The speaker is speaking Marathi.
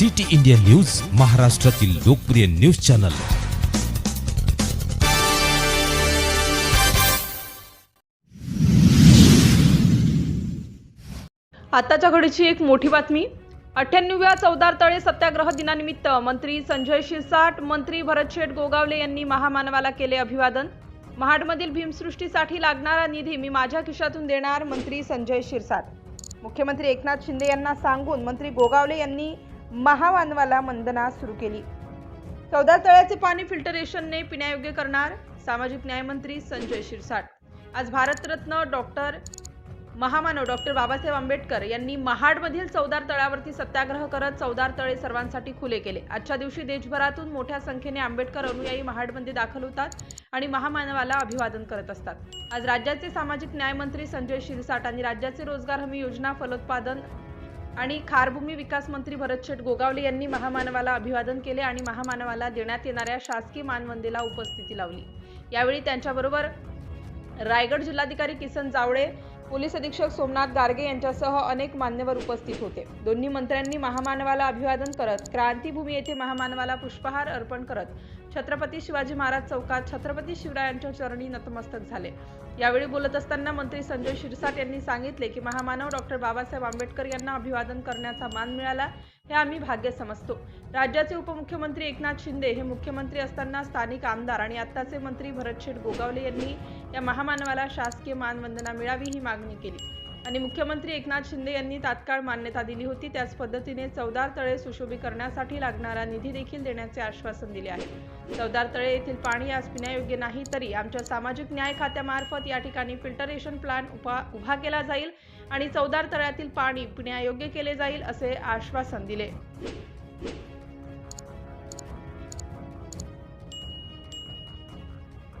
सिटी इंडिया न्यूज महाराष्ट्रातील लोकप्रिय न्यूज चॅनल. आताच्या घडीची एक मोठी बातमी. अठ्ठ्याण्णव्या चौदार तळे सत्याग्रह दिनानिमित्त मंत्री संजय शिरसाट मंत्री भरतशेठ गोगावले यांनी महामानवाला केले अभिवादन. महाडमधील भीमसृष्टीसाठी लागणारा निधी मी माझ्या खिशातून देणार मंत्री संजय शिरसाट. मुख्यमंत्री एकनाथ शिंदे यांना सांगून मंत्री गोगावले यांनी महामानवाला वंदना सुरू केली. चौदार तळ्याचे पाणी फिल्टरेशनने पिण्यायोग्य करणार सामाजिक न्यायमंत्री संजय शिरसाट. आज भारतरत्न डॉक्टर महामानव डॉक्टर बाबासाहेब आंबेडकर यांनी महाडमधील चौदार तळावरती सत्याग्रह करत चौदार तळे सर्वांसाठी खुले केले. आजच्या दिवशी देशभरातून मोठ्या संख्येने आंबेडकर अनुयायी महाडमध्ये दाखल होतात आणि महामानवाला अभिवादन करत असतात. आज राज्याचे सामाजिक न्यायमंत्री संजय शिरसाट आणि राज्याचे रोजगार हमी योजना फलोत्पादन आणि खारभूमी विकास मंत्री भरतशेठ गोगावले यांनी महामानवाला अभिवादन केले आणि महामानवाला देण्यात येणाऱ्या शासकीय मानवंदेला उपस्थिती लावली. यावेळी त्यांच्याबरोबर रायगड जिल्हाधिकारी किसन जावळे पोलीस अधीक्षक सोमनाथ गार्गे यांच्यासह अनेक मान्यवर उपस्थित होते. दोन्ही मंत्र्यांनी महामानवाला अभिवादन करत क्रांतीभूमी येथे महामानवाला पुष्पहार अर्पण करत छत्रपती शिवाजी महाराज चौकात छत्रपती शिवरायांच्या चरणी नतमस्तक झाले. यावेळी बोलत असताना मंत्री संजय शिरसाट यांनी सांगितले की महामानव डॉक्टर बाबासाहेब आंबेडकर यांना अभिवादन करण्याचा मान मिळाला. हे आम्ही भाग्य समजतो. राज्याचे उपमुख्यमंत्री एकनाथ शिंदे हे मुख्यमंत्री असताना स्थानिक आमदार आणि आत्ताचे मंत्री भरतशेठ गोगावले यांनी या महामानवाला शासकीय मानवंदना मिळावी ही मागणी केली. आणि मुख्यमंत्री एकनाथ शिंदे यांनी तात्काळ मान्यता दिली होती. त्याच पद्धतीने चौदार तळे सुशोभीकरणासाठी लागणारा निधी देखील देण्याचे आश्वासन दिले आहे. चौदार तळे येथील पाणी आज पिण्यायोग्य नाही तरी आमच्या सामाजिक न्याय खात्यामार्फत या ठिकाणी फिल्टरेशन प्लांट उपा उभा केला जाईल आणि चौदार तळ्यातील पाणी पिण्यायोग्य केले जाईल असे आश्वासन दिले.